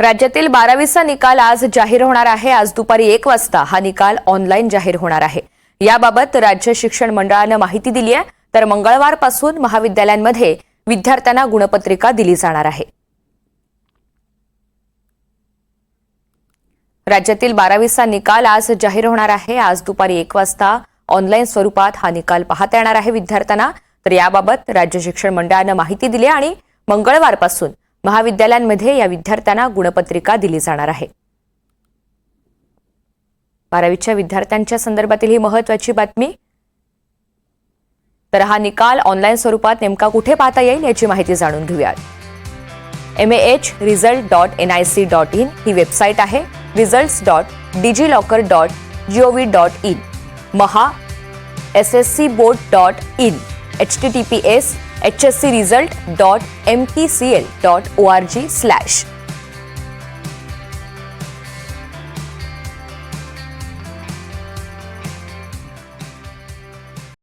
राज्यातील बारावीचा निकाल आज जाहीर होणार आहे. आज दुपारी एक वाजता हा निकाल ऑनलाईन जाहीर होणार आहे. याबाबत राज्य शिक्षण मंडळानं माहिती दिली आहे. तर मंगळवारपासून महाविद्यालयांमध्ये विद्यार्थ्यांना गुणपत्रिका दिली जाणार आहे. राज्यातील बारावीचा निकाल आज जाहीर होणार आहे. आज दुपारी एक वाजता ऑनलाईन स्वरूपात हा निकाल पाहता येणार आहे विद्यार्थ्यांना. तर याबाबत राज्य शिक्षण मंडळानं माहिती दिली आहे आणि मंगळवारपासून महाविद्यालयांमध्ये या विद्यार्थ्यांना गुणपत्रिका दिली जाणार आहे. बारावीच्या विद्यार्थ्यांच्या संदर्भातील ही महत्वाची बातमी. तर हा निकाल ऑनलाईन स्वरूपात नेमका कुठे पाहता येईल याची माहिती जाणून घेऊयात. M A H result dot N I C dot in he website आहे. Result dot DigiLocker dot gov dot in Maha S S C board dot in https hscresult.mpcl.org slash.